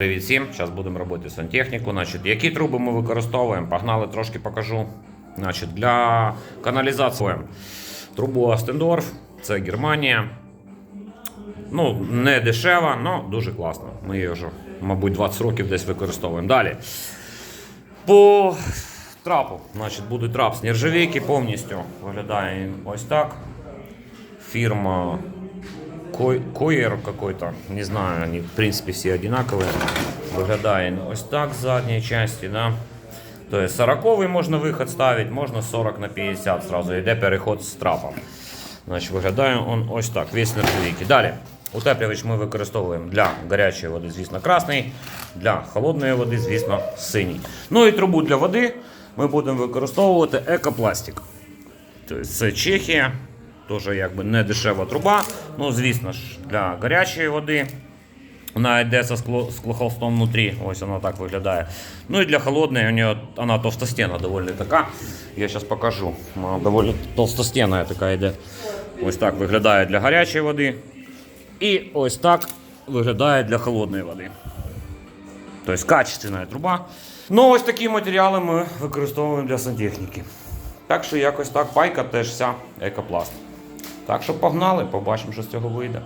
Привіт всім! Зараз будемо робити сантехніку. Значить, які труби ми використовуємо? Погнали, трошки покажу. Значить, для каналізації трубу Астендорф, це Германія. Ну, не дешева, але дуже класно. Ми її вже, мабуть, 20 років десь використовуємо. Далі. По трапу. Значить, буде трап з нержавійки повністю. Виглядає ось так. Фірма Койер какой-то, не знаю, они в принципе все одинаковые. Виглядає ось так з задньої частини, да. То есть 40 можна виход ставити, можна 40 на 50 сразу йде переход з трапом. Значить, виглядає він ось так, весь нержавійки. Далі. Утеплювач ми використовуємо для гарячої води, звісно, красний, для холодної води, звісно, синій. Ну і трубу для води ми будемо використовувати екопластик. Тобто це Чехія, теж якби не дешева труба. Ну, звісно ж, для гарячої води. Вона йде скло, склохолстом внутрі, ось вона так виглядає. Ну і для холодної у нее вона товстостенна доволі така. Я зараз покажу. Вона доволі толстостенна така йде. Ось так виглядає для гарячої води. І ось так виглядає для холодної води. Тобто качественна труба. Ну, ось такі матеріали ми використовуємо для сантехніки. Так що якось так пайка теж вся екопласт. Так що погнали, побачимо, що з цього вийде.